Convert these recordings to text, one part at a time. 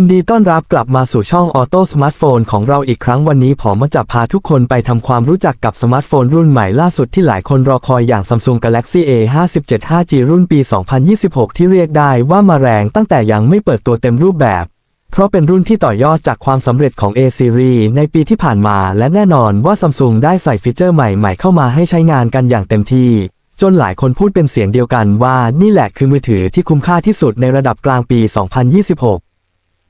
ยินดีต้อนรับกลับมาสู่ช่องออโต้สมาร์ทโฟนของเราอีกครั้งวันนี้ผมมาจะพาทุกคนไปทำความรู้จักกับสมาร์ทโฟนรุ่นใหม่ล่าสุดที่หลายคนรอคอยอย่าง Samsung Galaxy A 57 5G รุ่นปี 2026 ที่เรียกได้ว่ามาแรงตั้งแต่ยังไม่เปิดตัวเต็มรูปแบบ เพราะเป็นรุ่นที่ต่อยอดจากความสำเร็จของ A Series ในปีที่ผ่านมา และแน่นอนว่า Samsung ได้ใส่ฟีเจอร์ใหม่ๆเข้ามาให้ใช้งานกันอย่างเต็มที่จนหลายคนพูดเป็นเสียงเดียวกันว่านี่แหละคือมือถือที่คุ้มค่าที่สุดในระดับกลางปี 2026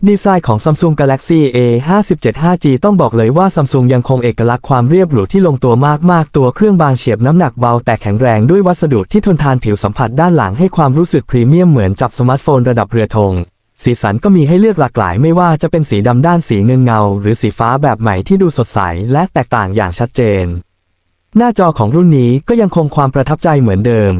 ดีไซน์ของ Samsung Galaxy A 57 5G ต้องบอกเลยว่า Samsung ยังคงเอกลักษณ์ความเรียบหรูที่ลงตัวมาก ๆ ตัวเครื่องบางเฉียบน้ำหนักเบาแต่แข็งแรงด้วยวัสดุที่ทนทานผิวสัมผัสด้านหลังให้ความรู้สึกพรีเมียมเหมือนจับสมาร์ทโฟนระดับเรือธงสีสันก็มีให้เลือกหลากหลายไม่ว่าจะเป็นสีดำด้านสีเงินเงา หรือสีฟ้าแบบใหม่ที่ดูสดใสและแตกต่างอย่างชัดเจน หน้าจอของรุ่นนี้ก็ยังคงความประทับใจเหมือนเดิม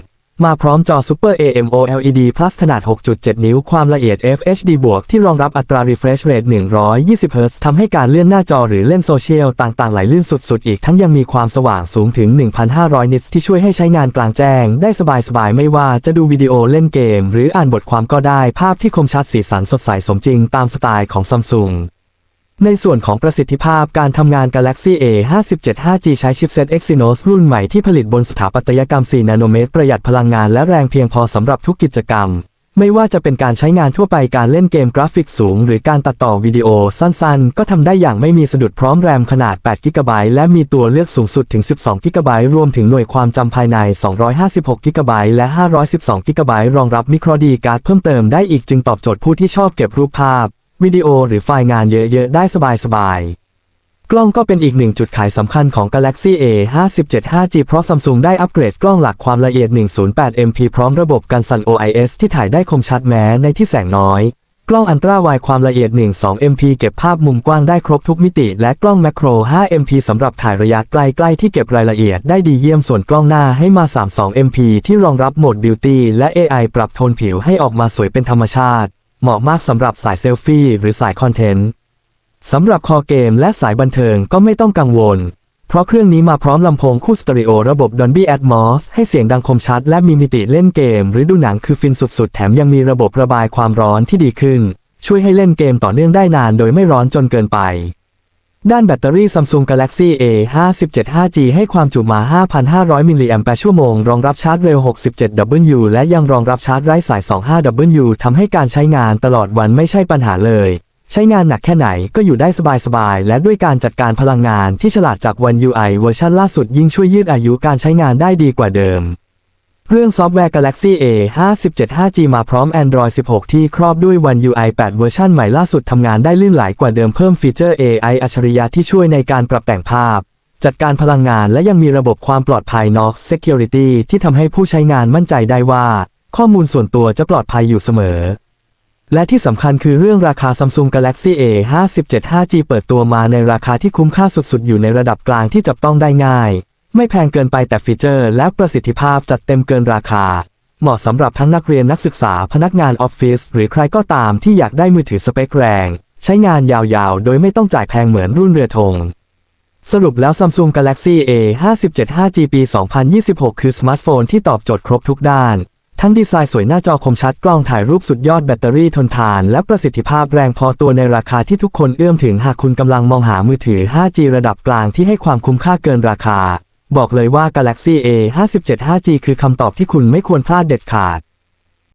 มาพร้อมจอ Super AMOLED Plus ขนาด 6.7 นิ้ว ความละเอียด FHD บวกที่รองรับอัตรา refresh rate 120 Hz ทำให้การเลื่อนหน้าจอหรือเล่นโซเชียลต่างๆ ไหลลื่นสุด ๆ อีกทั้งยังมีความสว่างสูงถึง 1,500 นิตที่ช่วยให้ใช้งานกลางแจ้ง ได้สบาย ๆ ไม่ว่าจะดูวิดีโอเล่นเกม หรืออ่านบทความก็ได้ภาพที่คมชัดสีสันสดใสสมจริงตามสไตล์ของ Samsung ในส่วนของประสิทธิภาพการทำงาน Galaxy A 57 5G ใช้ชิปเซ็ต Exynos รุ่นใหม่ที่ผลิตบนสถาปัตยกรรม 4 นาโนเมตร ประหยัดพลังงานและแรงเพียงพอสำหรับทุกกิจกรรม ไม่ว่าจะเป็นการใช้งานทั่วไปการเล่นเกมกราฟิกสูง หรือการตัดต่อวิดีโอสั้นๆ ก็ทำได้อย่างไม่มีสะดุดพร้อมแรมขนาด8 g b และมีตัวเลือกสูงสุดถึง 12 g b รวมถึงหน่วยความจำภายใน 256 g b และ 512 g b รองรับมิโครดีการ์ดเพิ่มเติมได้อีกจึงตอบโจทย์ผู้ที่ชอบเก็บรูปภาพ วิดีโอหรือไฟล์งานเยอะๆ ได้สบายๆ กล้องก็เป็นอีกหนึ่งจุดขายสำคัญของ Galaxy A 57 5G เพราะ Samsung ได้อัปเกรดกล้องหลักความละเอียด 108 MP พร้อมระบบกันสั่น OIS ที่ถ่ายได้คมชัดแม้ในที่แสงน้อย กล้องอันตราไวความละเอียด 12 MP เก็บภาพมุมกว้างได้ครบทุกมิติ และกล้องแมกโคร 5 MP สำหรับถ่ายระยะไกลๆที่เก็บรายละเอียดได้ดีเยี่ยมส่วนกล้องหน้าให้มา 32 MP ที่รองรับโหมด Beauty และ AI ปรับโทนผิวให้ออกมาสวยเป็นธรรมชาติ เหมาะมากสำหรับสายเซลฟี่หรือสายคอนเทนต์สำหรับคอเกมและสายบันเทิงก็ไม่ต้องกังวล เพราะเครื่องนี้มาพร้อมลำโพงคู่สเตอริโอระบบ Dolby Atmos ให้เสียงดังคมชัดและมีมิติเล่นเกม หรือดูหนังคือฟินสุดๆ แถมยังมีระบบระบายความร้อนที่ดีขึ้น ช่วยให้เล่นเกมต่อเนื่องได้นานโดยไม่ร้อนจนเกินไป ด้านแบตเตอรี่ Samsung Galaxy A 57 5G ให้ความจุมา 5,500 มิลลิแอมป์ชั่วโมง รองรับชาร์จเร็ว 67W และยังรองรับชาร์จไร้สาย 25W ทำให้การใช้งานตลอดวันไม่ใช่ปัญหาเลย ใช้งานหนักแค่ไหนก็อยู่ได้สบายๆ และด้วยการจัดการพลังงานที่ฉลาดจาก One UI เวอร์ชันล่าสุดยิ่งช่วยยืดอายุการใช้งานได้ดีกว่าเดิม เรื่องซอฟต์แวร์ Galaxy A 57 5G มาพร้อม Android 16 ที่ครอบด้วย One UI 8 เวอร์ชันใหม่ล่าสุดทำงานได้ลื่นไหลกว่าเดิมเพิ่มฟีเจอร์ AI อัจฉริยะที่ช่วยในการปรับแต่งภาพ จัดการพลังงานและยังมีระบบความปลอดภัย Knox Security ที่ทำให้ผู้ใช้งานมั่นใจได้ว่า ข้อมูลส่วนตัวจะปลอดภัยอยู่เสมอ และที่สำคัญคือเรื่องราคา Samsung Galaxy A 57 5G เปิดตัวมาในราคาที่คุ้มค่าสุดๆ อยู่ในระดับกลางที่จับต้องได้ง่าย ไม่แพงเกินไปแต่ฟีเจอร์และประสิทธิภาพจัดเต็มเกินราคา เหมาะสำหรับทั้งนักเรียนนักศึกษาพนักงานออฟฟิศหรือใครก็ตามที่อยากได้มือถือสเปคแรง ใช้งานยาวๆ โดยไม่ต้องจ่ายแพงเหมือนรุ่นเรือธงสรุปแล้ว Samsung Galaxy A 57 5G ปี2026 คือสมาร์ทโฟนที่ตอบโจทย์ครบทุกด้าน ทั้งดีไซน์สวยหน้าจอคมชัดกล้องถ่ายรูปสุดยอดแบตเตอรี่ทนทาน และประสิทธิภาพแรงพอตัวในราคาที่ทุกคนเอื้อมถึงหากคุณกำลังมองหามือถือ 5G ระดับกลางที่ให้ความคุ้มค่าเกินราคา บอกเลยว่า Galaxy A 57 5G คือคำตอบที่คุณไม่ควรพลาดเด็ดขาด